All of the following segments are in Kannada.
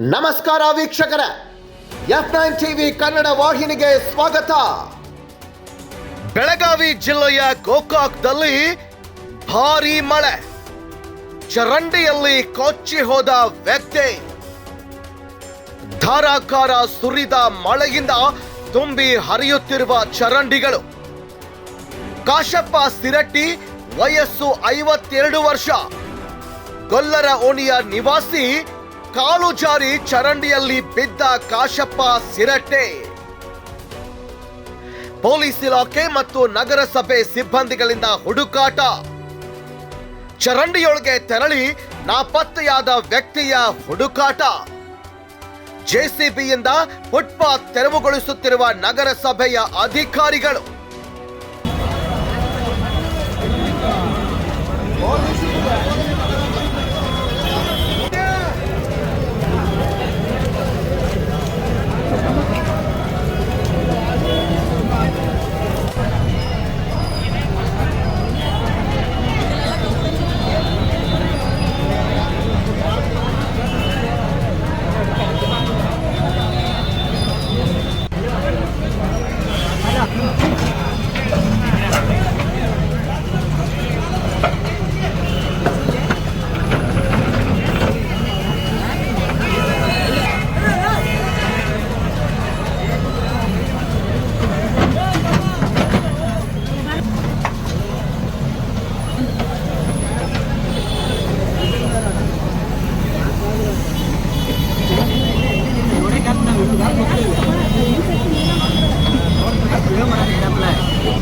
ನಮಸ್ಕಾರ ವೀಕ್ಷಕರ. ಎಫ್ ನೈನ್ ಟಿವಿ ಕನ್ನಡ ವಾಹಿನಿಗೆ ಸ್ವಾಗತ. ಬೆಳಗಾವಿ ಜಿಲ್ಲೆಯ ಗೋಕಾಕ್ದಲ್ಲಿ ಭಾರಿ ಮಳೆ. ಚರಂಡಿಯಲ್ಲಿ ಕೊಚ್ಚಿ ಹೋದ ವ್ಯಕ್ತಿ. ಧಾರಾಕಾರ ಸುರಿದ ಮಳೆಯಿಂದ ತುಂಬಿ ಹರಿಯುತ್ತಿರುವ ಚರಂಡಿಗಳು. ಕಾಶಪ್ಪ ಸಿರಟ್ಟಿ ವಯಸ್ಸು ಐವತ್ತೆರಡು ವರ್ಷ. ಗೊಲ್ಲರ ಓಣಿಯ ನಿವಾಸಿ ಕಾಲು ಜಾರಿ ಚರಂಡಿಯಲ್ಲಿ ಬಿದ್ದ ಕಾಶಪ್ಪ ಸಿರಟ್ಟೆ ಪೊಲೀಸ್ ಇಲಾಖೆ ಮತ್ತು ನಗರಸಭೆ ಸಿಬ್ಬಂದಿಗಳಿಂದ ಹುಡುಕಾಟ. ಚರಂಡಿಯೊಳಗೆ ತೆರಳಿ ನಾಪತ್ತೆಯಾದ ವ್ಯಕ್ತಿಯ ಹುಡುಕಾಟ. ಜೆಸಿಬಿಯಿಂದ ಫುಟ್ಪಾತ್ ತೆರವುಗೊಳಿಸುತ್ತಿರುವ ನಗರಸಭೆಯ ಅಧಿಕಾರಿಗಳು. है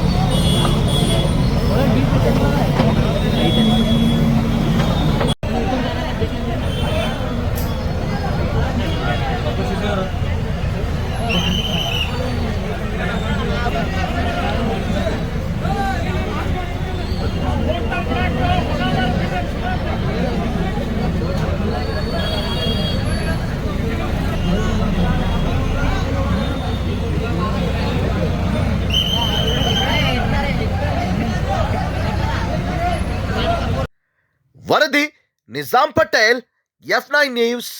ವರದಿ Nizam Patel F nine news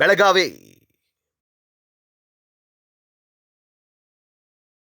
Belagavi.